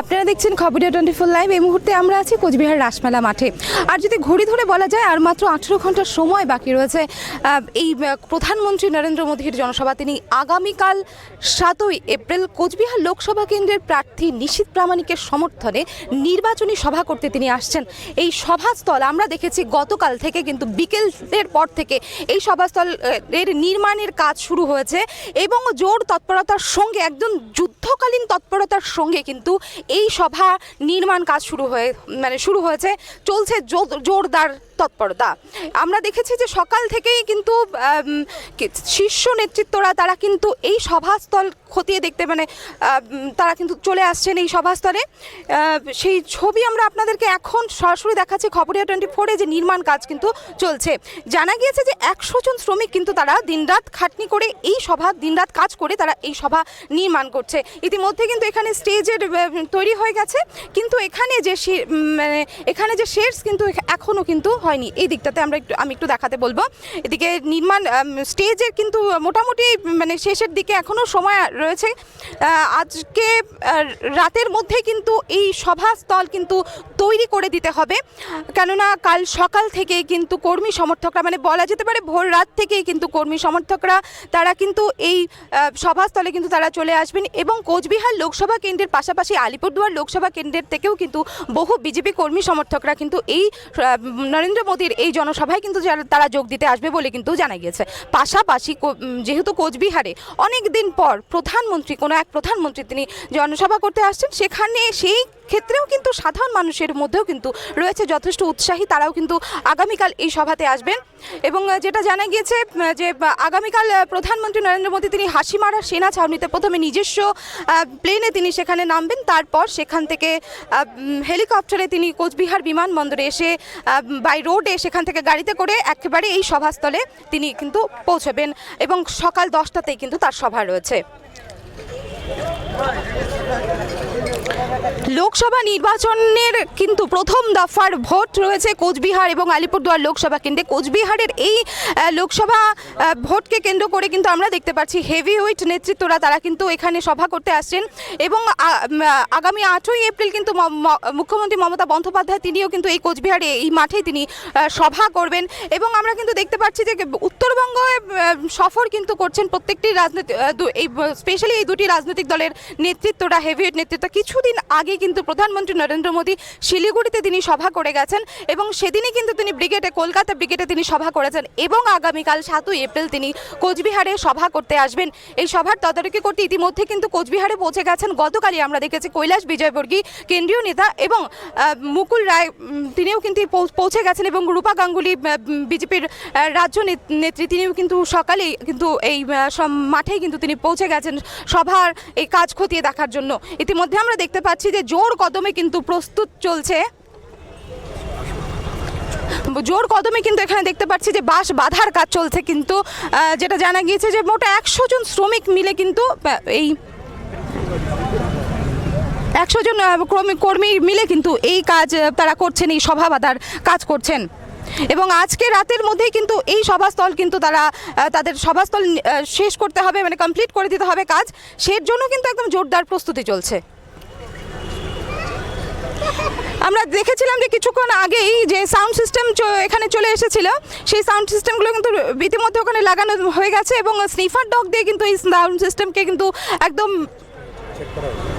আপনারা দেখছেন Khabariya twenty four live. এই মুহূর্তে আমরা আছি কোচবিহার রাসমেলা মাঠে। আর যদি ঘড়ি ধরে বলা যায়, আর মাত্র আঠেরো ঘণ্টার সময় বাকি রয়েছে এই প্রধানমন্ত্রী নরেন্দ্র মোদীর জনসভা। তিনি আগামীকাল সাতই এপ্রিল কোচবিহার লোকসভা কেন্দ্রের প্রার্থী নিশীত প্রামাণিকের সমর্থনে নির্বাচনী সভা করতে তিনি আসছেন। এই সভাস্থল আমরা দেখেছি গতকাল থেকে, কিন্তু বিকেলের পর থেকে এই সভাস্থল এর নির্মাণের কাজ শুরু হয়েছে এবং জোর তৎপরতার সঙ্গে, একদম যুদ্ধকালীন তৎপরতার সঙ্গে কিন্তু এই সভা নির্মাণ কাজ শুরু হয়ে মানে শুরু হয়েছে। চলছে জোরদার তৎপরতা। আমরা দেখেছি যে সকাল থেকেই কিন্তু শীর্ষ নেতৃত্বরা তারা কিন্তু এই সভাস্থল খতিয়ে দেখতে মানে তারা কিন্তু চলে আসছেন এই সভাস্থলে। সেই ছবি আমরা আপনাদেরকে এখন সরাসরি দেখাচ্ছি খবরিয়া টোয়েন্টি ফোরে যে নির্মাণ কাজ কিন্তু চলছে। জানা গিয়েছে যে একশো জন শ্রমিক কিন্তু তারা দিনরাত খাটনি করে এই সভা, দিনরাত কাজ করে তারা এই সভা নির্মাণ করছে। ইতিমধ্যে কিন্তু এখানে স্টেজের তৈরি হয়ে গেছে। কিন্তু এখানে যে মানে এখানে যে শেডস কিন্তু এখনও কিন্তু হয়নি। এই দিকটাতে আমরা একটু আমি একটু দেখাতে বলব। এদিকে নির্মাণ স্টেজের কিন্তু মোটামুটি মানে শেষের দিকে এখনও সময় রয়েছে। আজকে রাতের মধ্যে কিন্তু এই সভাস্থল কিন্তু তৈরি করে দিতে হবে। কেননা কাল সকাল থেকে কিন্তু কর্মী সমর্থকরা মানে বলা যেতে পারে ভোর রাত থেকেই কিন্তু কর্মী সমর্থকরা তারা কিন্তু এই সভাস্থলে কিন্তু তারা চলে আসবেন এবং কোচবিহার লোকসভা কেন্দ্রের পাশাপাশি আলিপুরদুয়ার লোকসভা কেন্দ্রের থেকেও কিন্তু বহু বিজেপি কর্মী সমর্থকরা কিন্তু এই আহ, নরেন্দ্র মোদীর এই জনসভায় কিন্তু তারা যোগ দিতে আসবে বলে কিন্তু জানা গিয়েছে। পাশাপাশি যেহেতু কোচবিহারে অনেক দিন পর প্রধানমন্ত্রী, কোনো এক প্রধানমন্ত্রী তিনি জনসভা করতে আসছেন, সেখানে সেই ক্ষেত্রেও কিন্তু সাধারণ মানুষের মধ্যেও কিন্তু রয়েছে যথেষ্ট উৎসাহী। তারাও কিন্তু আগামীকাল এই সভাতে আসবেন। এবং যেটা জানা গিয়েছে যে আগামীকাল প্রধানমন্ত্রী নরেন্দ্র মোদী, তিনি হাসিমারা সেনা ছাউনিতে প্রথমে নিজস্ব প্লেনে তিনি সেখানে নামবেন। তারপর সেখান থেকে হেলিকপ্টারে তিনি কোচবিহার বিমানবন্দরে এসে বাই রোডে সেখান থেকে গাড়িতে করে একেবারে এই সভাস্থলে তিনি কিন্তু পৌঁছবেন। এবং সকাল দশটাতেই কিন্তু তার সভা রয়েছে। লোকসভা নির্বাচনের কিন্তু প্রথম দফার ভোট রয়েছে কোচবিহার এবং আলিপুরদুয়ার লোকসভা কেন্দ্রে। কোচবিহারের এই লোকসভা ভোটকে কেন্দ্র করে কিন্তু আমরা দেখতে পাচ্ছি হেভি ওয়েট নেতৃত্বরা তারা কিন্তু এখানে সভা করতে আসছেন এবং আগামী আটই এপ্রিল কিন্তু মুখ্যমন্ত্রী মমতা বন্দ্যোপাধ্যায় তিনিও কিন্তু এই কোচবিহারে, এই মাঠেই তিনি সভা করবেন এবং আমরা কিন্তু দেখতে পাচ্ছি যে উত্তরবঙ্গ সফর কিন্তু করছেন প্রত্যেকটি রাজনীতি স্পেশালি এই দুটি রাজনৈতিক দলের নেতৃত্বরা হেভিওয়েট নেতৃত্ব কিছুদিন আগে কিন্তু প্রধানমন্ত্রী নরেন্দ্র মোদী শিলিগুড়িতে তিনি সভা করে গেছেন এবং সেদিনই কিন্তু তিনি ব্রিগেডে, কলকাতা ব্রিগেডে তিনি সভা করেছেন এবং আগামীকাল সাতই এপ্রিল তিনি কোচবিহারে সভা করতে আসবেন। এই সভার তদারকি করতে ইতিমধ্যে কিন্তু কোচবিহারে পৌঁছে গেছেন গতকালই আমরা দেখেছি কৈলাস বিজয়বর্গী, কেন্দ্রীয় নেতা এবং মুকুল রায় তিনিও কিন্তু পৌঁছে গেছেন এবং রূপা গাঙ্গুলি বিজেপির রাজ্য নেত- নেত্রী তিনিও কিন্তু সকালেই কিন্তু এই মাঠেই কিন্তু তিনি পৌঁছে গেছেন সভার এই কাজ খতিয়ে দেখার জন্য। ইতিমধ্যে আমরা দেখতে পাচ্ছি যে জোর কদমে কিন্তু প্রস্তুত চলছে। জোর কদমে কিন্তু এখানে দেখতে পাচ্ছি যে বাঁশ বাঁধার কাজ চলছে কিন্তু যেটা জানা গিয়েছে যে মোটা একশো জন শ্রমিক মিলে কিন্তু এই একশো জন কর্মী মিলে কিন্তু এই কাজ তারা করছেন, এই সভা বাঁধার কাজ করছেন। এবং আজকে রাতের মধ্যেই কিন্তু এই সভাস্থল কিন্তু তারা তাদের সভাস্থল শেষ করতে হবে মানে কমপ্লিট করে দিতে হবে কাজ। সের জন্য কিন্তু একদম জোরদার প্রস্তুতি চলছে। আমরা দেখেছিলাম যে কিছুক্ষণ আগেই যে সাউন্ড সিস্টেম এখানে চলে এসেছিল, সেই সাউন্ড সিস্টেমগুলো কিন্তু ইতিমধ্যে ওখানে লাগানো হয়ে গেছে এবং স্নিফার ডগ দিয়ে কিন্তু এই সাউন্ড সিস্টেমকে কিন্তু একদম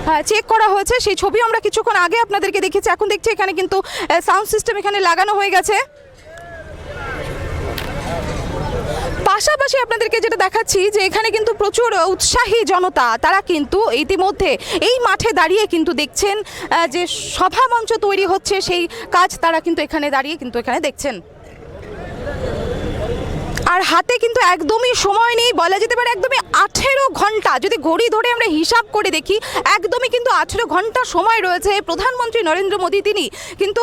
হ্যাঁ চেক করা হয়েছে। সেই ছবি আমরা কিছুক্ষণ আগে আপনাদেরকে দেখেছি এখন দেখছি এখানে কিন্তু সাউন্ড সিস্টেম এখানে লাগানো হয়ে গেছে। পাশাপাশি আপনাদেরকে যেটা দেখাচ্ছি যে এখানে কিন্তু প্রচুর উৎসাহী জনতা, তারা কিন্তু ইতিমধ্যে এই মাঠে দাঁড়িয়ে কিন্তু দেখছেন যে সভা মঞ্চ তৈরি হচ্ছে, সেই কাজ তারা কিন্তু এখানে দাঁড়িয়ে কিন্তু এখানে দেখছেন। আর হাতে কিন্তু একদমই সময় নেই, বলা যেতে পারে একদমই আঠেরো ঘণ্টা। যদি ঘড়ি ধরে আমরা হিসাব করে দেখি, একদমই কিন্তু আঠেরো ঘণ্টা সময় রয়েছে প্রধানমন্ত্রী নরেন্দ্র মোদী। তিনি কিন্তু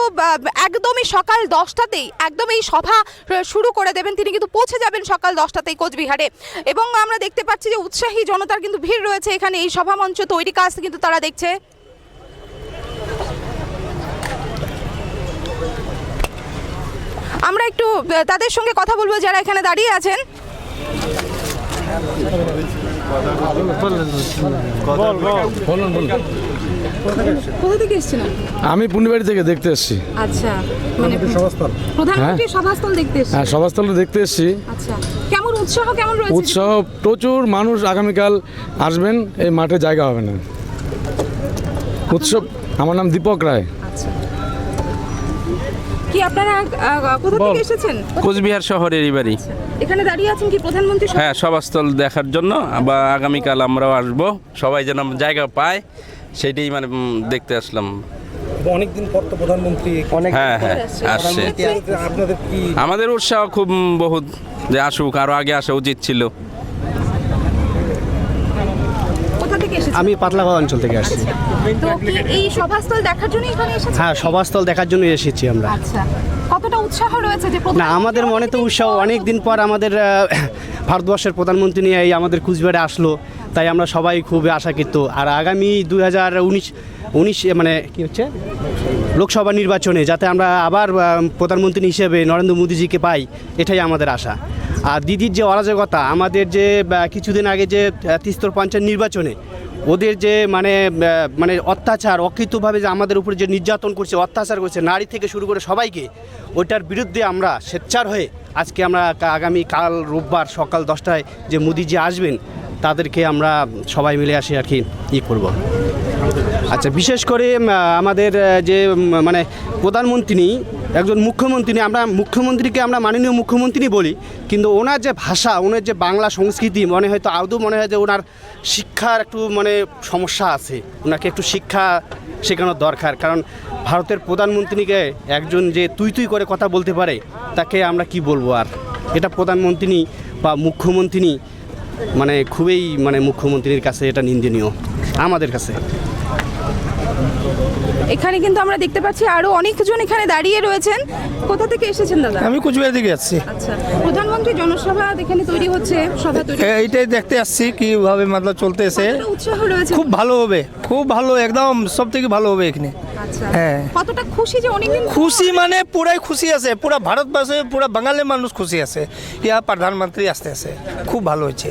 একদমই সকাল দশটাতেই একদম এই সভা শুরু করে দেবেন। তিনি কিন্তু পৌঁছে যাবেন সকাল দশটাতেই কোচবিহারে। এবং আমরা দেখতে পাচ্ছি যে উৎসাহী জনতার কিন্তু ভিড় রয়েছে এখানে। এই সভা মঞ্চ তৈরি কাজ কিন্তু তারা দেখছে। আমরা একটু তাদের সঙ্গে কথা বলব যারা এখানে দাঁড়িয়ে আছেন। কোথা থেকে এসেছেন আমি পুন্ডিবাড়ি থেকে দেখতে এসেছি। আচ্ছা মানে সভাস্থল দেখতে হ্যাঁ সভাস্থল দেখতে এসেছি। আচ্ছা কেমন উৎসাহ কেমন রয়েছে? উৎসাহ প্রচুর মানুষ আগামীকাল আসবেন এই মাঠে জায়গা হবে না। উৎসব আমার নাম দীপক রায়। কি আপনারা কোথা থেকে এসেছেন? কোচবিহার শহরেরই বাড়ি। এখানে দাঁড়িয়ে আছেন কি প্রধানমন্ত্রী হ্যাঁ সভাস্থল দেখার জন্য বা আগামীকাল আমরাও আসব। সবাই যেন জায়গা পায় সেটাই মানে দেখতে আসলাম। অনেকদিন পর তো প্রধানমন্ত্রী অনেক হ্যাঁ হ্যাঁ আসছে। আপনাদের কি আমাদের উৎসাহ খুব বহুত যে আসুক আরও আগে আসা উচিত ছিল। কোথা থেকে এসেছেন? আমি পাতলাগাঁও অঞ্চল থেকে আসছি। তো কি এই সভাস্থল দেখার জন্য এখানে এসেছেন? হ্যাঁ সভাস্থল দেখার জন্য এসেছি আমরা। আচ্ছা। কতটা উৎসাহ রয়েছে যে না আমাদের মনে তো উৎসাহ। অনেক দিন পর আমাদের ভারতবর্ষের প্রধানমন্ত্রী নিয়ে এই আমাদের কুচবিহারে আসলো। তাই আমরা সবাই খুব আশাকৃত। আর আগামী দুই হাজার উনিশ উনিশ মানে কি হচ্ছে? লোকসভা নির্বাচনে যাতে আমরা আবার প্রধানমন্ত্রী হিসেবে নরেন্দ্র মোদীজিকে পাই এটাই আমাদের আশা। আর দিদির যে অরাজকতা, আমাদের যে কিছুদিন আগে যে তিস্তর পঞ্চায়েত নির্বাচনে, ওদের যে মানে মানে অত্যাচার, অকৃতভাবে যে আমাদের উপরে যে নির্যাতন করছে, অত্যাচার করছে, নারী থেকে শুরু করে সবাইকে, ওইটার বিরুদ্ধে আমরা স্বেচ্ছার হয়ে আজকে আমরা আগামী কাল রোববার সকাল দশটায় যে মোদিজি আসবেন, তাদেরকে আমরা সবাই মিলে আসি আর কি ই করব। আচ্ছা বিশেষ করে আমাদের যে মানে প্রধানমন্ত্রী একজন মুখ্যমন্ত্রী আমরা মুখ্যমন্ত্রীকে আমরা মাননীয় মুখ্যমন্ত্রী বলি, কিন্তু ওনার যে ভাষা, ওনার যে বাংলা সংস্কৃতি, মনে হয়তো আদৌ মনে হয় যে ওনার শিক্ষার একটু মানে সমস্যা আছে। ওনাকে একটু শিক্ষা শেখানোর দরকার। কারণ ভারতের প্রধানমন্ত্রীকে একজন যে তুই তুই করে কথা বলতে পারে, তাকে আমরা কি বলব আর? এটা প্রধানমন্ত্রী বা মুখ্যমন্ত্রী মানে খুবই মানে মুখ্যমন্ত্রীর কাছে এটা নিন্দনীয়, আমাদের কাছে। এখানে কিন্তু আমরা দেখতে পাচ্ছি আরও অনেকজন এখানে দাঁড়িয়ে রয়েছেন। কোথা থেকে এসেছেন দাদা? আমি কুচবিহার দিকে আসছি আচ্ছা প্রধানমন্ত্রী জনসভা এখানে তৈরি হচ্ছে সভা তৈরি এইটাই দেখতে আসছি কীভাবে মতলব চলতেছে। খুব ভালো হবে খুব ভালো একদম সব থেকে ভালো হবে এখানে। হ্যাঁ। কতটা খুশি যে অনেকদিন খুশি মানে পুরাই খুশি আছে পুরা ভারতবর্ষে পুরা বাঙালির মানুষ খুশি আছে। ইয়া প্রধানমন্ত্রী আসতে আছে খুব ভালো হয়েছে।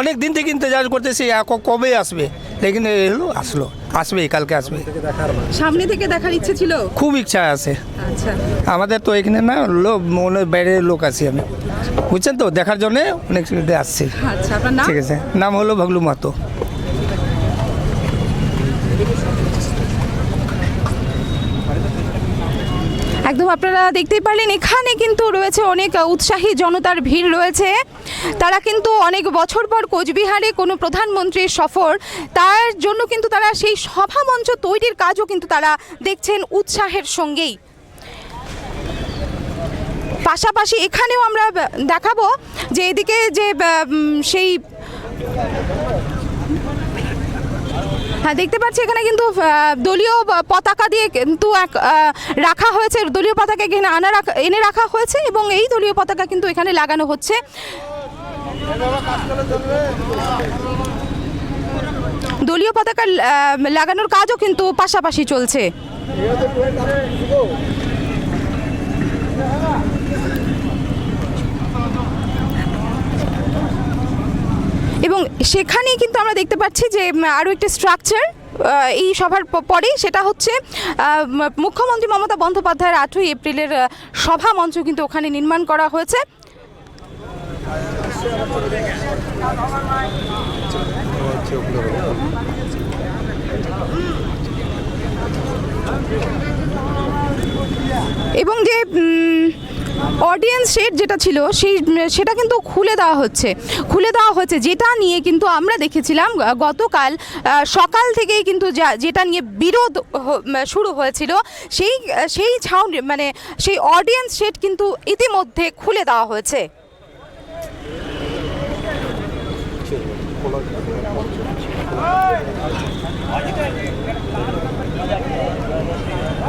অনেক দিন থেকে ইন্তজার করতেছি কবে আসবে? লেকিন এলো আসলো। আসবে কালকে আসবে। সামনে থেকে দেখার ইচ্ছে ছিল? খুব ইচ্ছা আছে। আচ্ছা। আমাদের তো এখানে না লোক মনে বাইরের লোক আছি আমি। বুঝছেন তো? দেখার জন্য অনেক আসছি। আচ্ছা আপনার নাম? ঠিক আছে। নাম হলো ভগলু মাতো। একদম আপনারা দেখতেই পারলেন, এখানে কিন্তু রয়েছে অনেক উৎসাহী জনতার ভিড় রয়েছে। তারা কিন্তু অনেক বছর পর কোচবিহারে কোনো প্রধানমন্ত্রীর সফর, তার জন্য কিন্তু তারা সেই সভা মঞ্চ তৈরির কাজও কিন্তু তারা দেখছেন উৎসাহের সঙ্গেই। পাশাপাশি এখানেও আমরা দেখাবো যে এদিকে যে সেই হ্যাঁ দেখতে পাচ্ছি এখানে কিন্তু দলীয় পতাকা দিয়ে কিন্তু এক রাখা হয়েছে। দলীয় পতাকা এখানে আনা রাখা, এনে রাখা হয়েছে এবং এই দলীয় পতাকা কিন্তু এখানে লাগানো হচ্ছে। দলীয় পতাকা লাগানোর কাজও কিন্তু পাশাপাশি চলছে। এবং সেখানেই কিন্তু আমরা দেখতে পাচ্ছি যে আরও একটি স্ট্রাকচার এই সভার প- পরেই সেটা হচ্ছে মুখ্যমন্ত্রী মমতা বন্দ্যোপাধ্যায়ের আটই এপ্রিলের সভা মঞ্চ কিন্তু ওখানে নির্মাণ করা হয়েছে। এবং যে অডিয়েন্স শেড যেটা ছিল, সেই, সেটা কিন্তু খুলে দেওয়া হচ্ছে। খুলে দেওয়া হচ্ছে যেটা নিয়ে কিন্তু আমরা দেখেছিলাম গতকাল সকাল থেকেই কিন্তু যেটা নিয়ে বিরোধ শুরু হয়েছিল, সেই সেই ছাউনি মানে সেই অডিয়েন্স শেড কিন্তু ইতিমধ্যে খুলে দেওয়া হয়েছে।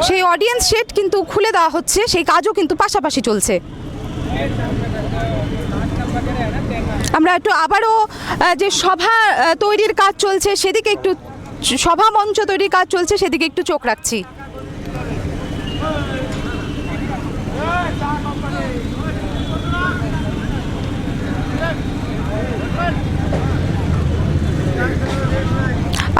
সেই অডিয়েন্স শেড কিন্তু খুলে দেওয়া হচ্ছে, সেই কাজও কিন্তু পাশাপাশি চলছে। আমরা একটু আবারও যে সভা তৈরির কাজ চলছে, সেদিকে একটু, সভা মঞ্চ তৈরির কাজ চলছে, সেদিকে একটু চোখ রাখছি।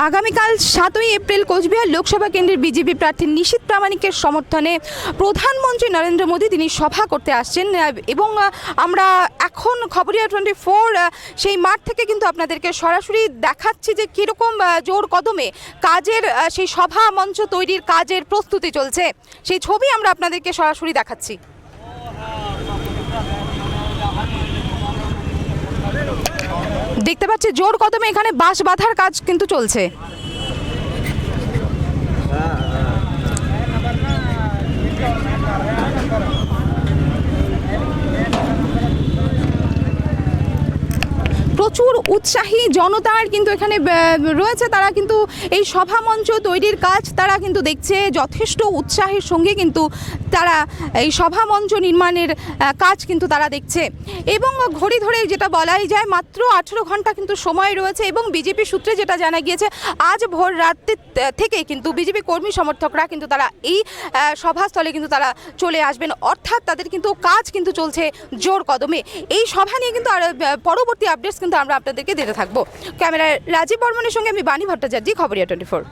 আগামীকাল সাতই এপ্রিল কোচবিহার লোকসভা কেন্দ্রের বিজেপি প্রার্থী নিশীত প্রামাণিকের সমর্থনে প্রধানমন্ত্রী নরেন্দ্র মোদী তিনি সভা করতে আসছেন এবং আমরা এখন খবরিয়া টোয়েন্টি ফোর সেই মাঠ থেকে কিন্তু আপনাদেরকে সরাসরি দেখাচ্ছি যে কীরকম জোর কদমে কাজের সেই সভা মঞ্চ তৈরির কাজের প্রস্তুতি চলছে। সেই ছবি আমরা আপনাদেরকে সরাসরি দেখাচ্ছি। দেখতে পাচ্ছি জোর কদমে এখানে বাঁশ বাঁধার কাজ কিন্তু চলছে। প্রচুর উৎসাহী জনতার কিন্তু এখানে রয়েছে। তারা কিন্তু এই সভা মঞ্চ তৈরির কাজ তারা কিন্তু দেখছে। যথেষ্ট উৎসাহের সঙ্গে কিন্তু তারা এই সভা মঞ্চ নির্মাণের কাজ কিন্তু তারা দেখছে। এবং ঘড়ি ধরে যেটা বলাই যায়, মাত্র আঠেরো ঘণ্টা কিন্তু সময় রয়েছে এবং বিজেপি সূত্রে যেটা জানা গিয়েছে, আজ ভোর রাতে থেকে কিন্তু বিজেপি কর্মী সমর্থকরা কিন্তু তারা এই সভাস্থলে কিন্তু তারা চলে আসবেন। অর্থাৎ তাদের কিন্তু কাজ কিন্তু চলছে জোর কদমে। এই সভা নিয়ে কিন্তু আর পরবর্তী আপডেটস কিন্তু আমরা আপনাদেরকে দিতে থাকব। ক্যামেরায় রাজীব বর্মনের সঙ্গে আমি বাণী ভট্টাচার্য খবরিয়া টোয়েন্টি ফোর।